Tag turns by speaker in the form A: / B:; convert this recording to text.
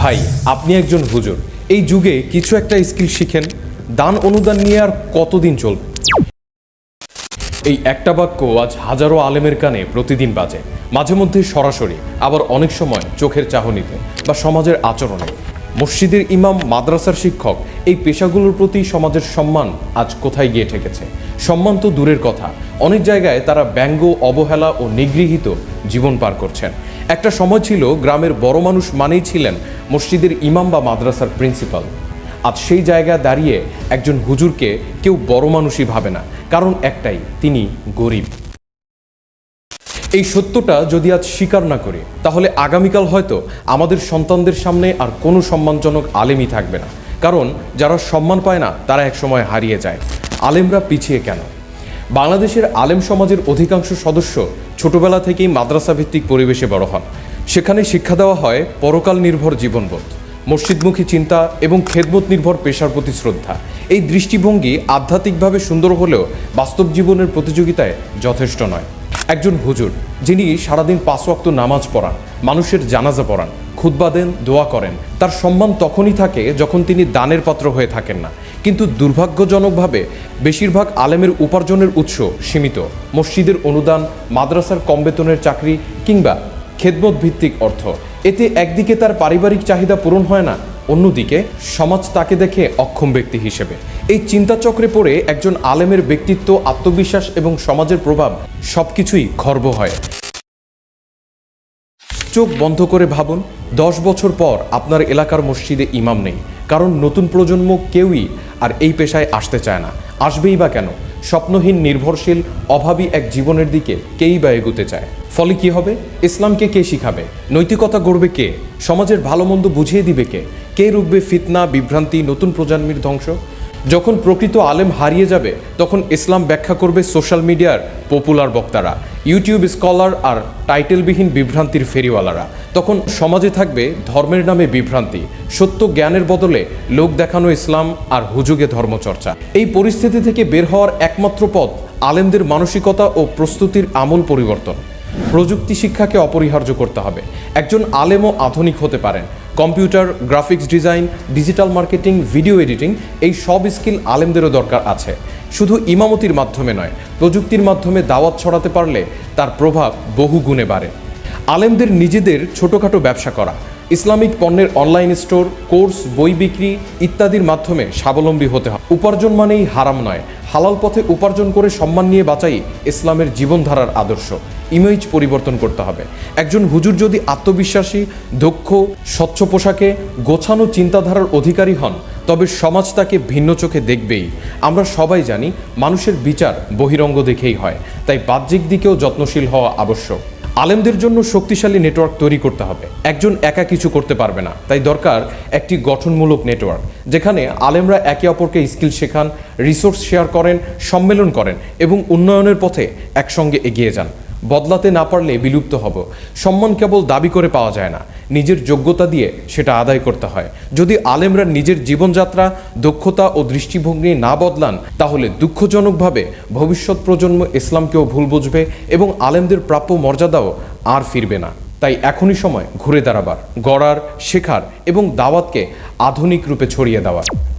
A: ভাই, আপনি একজন হুজুর। এই যুগে কিছু একটা স্কিল শিখেন, দান অনুদান নিয়ে আর কতদিন চলবে? এই একটা বাক্য আজ হাজারো আলেমের কানে প্রতিদিন বাজে। মাঝে মধ্যে সরাসরি, আবার অনেক সময় চোখের চাহনিতে বা সমাজের আচরণে। মসজিদের ইমাম, মাদ্রাসার শিক্ষক, এই পেশাগুলোর প্রতি সমাজের সম্মান আজ কোথায় গিয়ে ঠেকেছে? সম্মান তো দূরের কথা। অনেক জায়গায় তারা ব্যঙ্গ, অবহেলা ও নিগৃহীত জীবন পার করছেন। একটা সময় ছিল গ্রামের বড় মানুষ মানেই ছিলেন মসজিদের ইমাম বা মাদ্রাসার প্রিন্সিপাল। আজ সেই জায়গায় দাঁড়িয়ে একজন হুজুরকে কেউ বড় মানুষই ভাবে না, কারণ একটাই, তিনি গরিব। এই সত্যটা যদি আজ স্বীকার না করি, তাহলে আগামীকাল হয়তো আমাদের সন্তানদের সামনে আর কোনো সম্মানজনক আলেমই থাকবে না। কারণ যারা সম্মান পায় না, তারা একসময় হারিয়ে যায়। আলেমরা পিছিয়ে কেন? বাংলাদেশের আলেম সমাজের অধিকাংশ সদস্য ছোটবেলা থেকেই মাদ্রাসা ভিত্তিক পরিবেশে বড় হন। সেখানে শিক্ষা দেওয়া হয় পরকাল নির্ভর জীবনবোধ, মসজিদমুখী চিন্তা এবং খেদমত নির্ভর পেশার প্রতি শ্রদ্ধা। এই দৃষ্টিভঙ্গি আধ্যাত্মিকভাবে সুন্দর হলেও বাস্তব জীবনের প্রতিযোগিতায় যথেষ্ট নয়। একজন হুজুর, যিনি সারাদিন পাঁচ ওয়াক্ত নামাজ পড়ান, মানুষের জানাজা পড়ান, খুতবা দেন, দোয়া করেন, তার সম্মান তখনই থাকে যখন তিনি দানের পাত্র হয়ে থাকেন না। কিন্তু দুর্ভাগ্যজনকভাবে বেশিরভাগ আলেমের উপার্জনের উৎস সীমিত। মসজিদের অনুদান, মাদ্রাসার কম বেতনের চাকরি কিংবা খেদমত ভিত্তিক অর্থ। এতে একদিকে তার পারিবারিক চাহিদা পূরণ হয় না, অন্যদিকে সমাজ তাকে দেখে অক্ষম ব্যক্তি হিসেবে। এই চিন্তাচক্রে পড়ে একজন আলেমের ব্যক্তিত্ব, আত্মবিশ্বাস এবং সমাজের প্রভাব সবকিছুই খর্ব হয়। চোখ বন্ধ করে ভাবুন, দশ বছর পর আপনার এলাকার মসজিদে ইমাম নেই। কারণ নতুন প্রজন্ম কেউই আর এই পেশায় আসতে চায় না। আসবেই বা কেন? স্বপ্নহীন, নির্ভরশীল, অভাবী এক জীবনের দিকে কেই বা এগুতে চায়? ফলে কি হবে? ইসলামকে কে শিখাবে? নৈতিকতা গড়বে কে? সমাজের ভালো মন্দ বুঝিয়ে দিবে কে? কে রুখবে ফিতনা, বিভ্রান্তি, নতুন প্রজন্মের ধ্বংস? যখন প্রকৃত আলেম হারিয়ে যাবে, তখন ইসলাম ব্যাখ্যা করবে সোশ্যাল মিডিয়ার পপুলার বক্তারা। ইউটিউব স্কলার আর টাইটেলবিহীন বিভ্রান্তির ফেরিওয়ালারা। তখন সমাজে থাকবে ধর্মের নামে বিভ্রান্তি, সত্য জ্ঞানের বদলে লোক দেখানো ইসলাম আর হুজুগে ধর্মচর্চা। এই পরিস্থিতি থেকে বের হওয়ার একমাত্র পথ আলেমদের মানসিকতা ও প্রস্তুতির আমূল পরিবর্তন। প্রযুক্তি শিক্ষাকে অপরিহার্য করতে হবে। একজন আলেমও আধুনিক হতে পারেন। Computer, graphics design, digital marketing, video editing, এই সব স্কিল আলেমদেরও দরকার আছে। শুধু ইমামতির মাধ্যমে নয়, প্রযুক্তির মাধ্যমে দাওয়াত ছড়াতে পারলে তার প্রভাব বহু গুণে বাড়ে। আলেমদের নিজেদের ছোটোখাটো ব্যবসা করা, ইসলামিক পণ্যের অনলাইন স্টোর, কোর্স, বই বিক্রি ইত্যাদির মাধ্যমে স্বাবলম্বী হতে হয়। উপার্জন মানেই হারাম নয়, হালাল পথে উপার্জন করে সম্মান নিয়ে বাঁচাই ইসলামের জীবনধারার আদর্শ। ইমেজ পরিবর্তন করতে হবে। একজন হুজুর যদি আত্মবিশ্বাসী, দক্ষ, স্বচ্ছ পোশাকে গোছানো চিন্তাধারার অধিকারী হন তবে সমাজ তাকে ভিন্ন চোখে দেখবেই। আমরা সবাই জানি, মানুষের বিচার বহিরঙ্গ দেখেই হয়। তাই বাহ্যিক দিকেও যত্নশীল হওয়া আবশ্যক। আলেমদের জন্য শক্তিশালী নেটওয়ার্ক তৈরি করতে হবে। একজন একা কিছু করতে পারবে না। তাই দরকার একটি গঠনমূলক নেটওয়ার্ক, যেখানে আলেমরা একে অপরকে স্কিল শেখান, রিসোর্স শেয়ার করেন, সম্মেলন করেন এবং উন্নয়নের পথে একসঙ্গে এগিয়ে যান। বদলাতে না পারলে বিলুপ্ত হব। সম্মান কেবল দাবি করে পাওয়া যায় না। নিজের যোগ্যতা দিয়ে সেটা আদায় করতে হয়। যদি আলেমরা নিজের জীবনযাত্রা, দক্ষতা ও দৃষ্টিভঙ্গি না বদলান, তাহলে দুঃখজনকভাবে ভবিষ্যৎ প্রজন্ম ইসলামকেও ভুল বুঝবে এবং আলেমদের প্রাপ্য মর্যাদাও আর ফিরবে না। তাই এখনই সময় ঘুরে দাঁড়াবার, গড়ার, শেখার এবং দাওয়াতকে আধুনিক রূপে ছড়িয়ে দেওয়ার।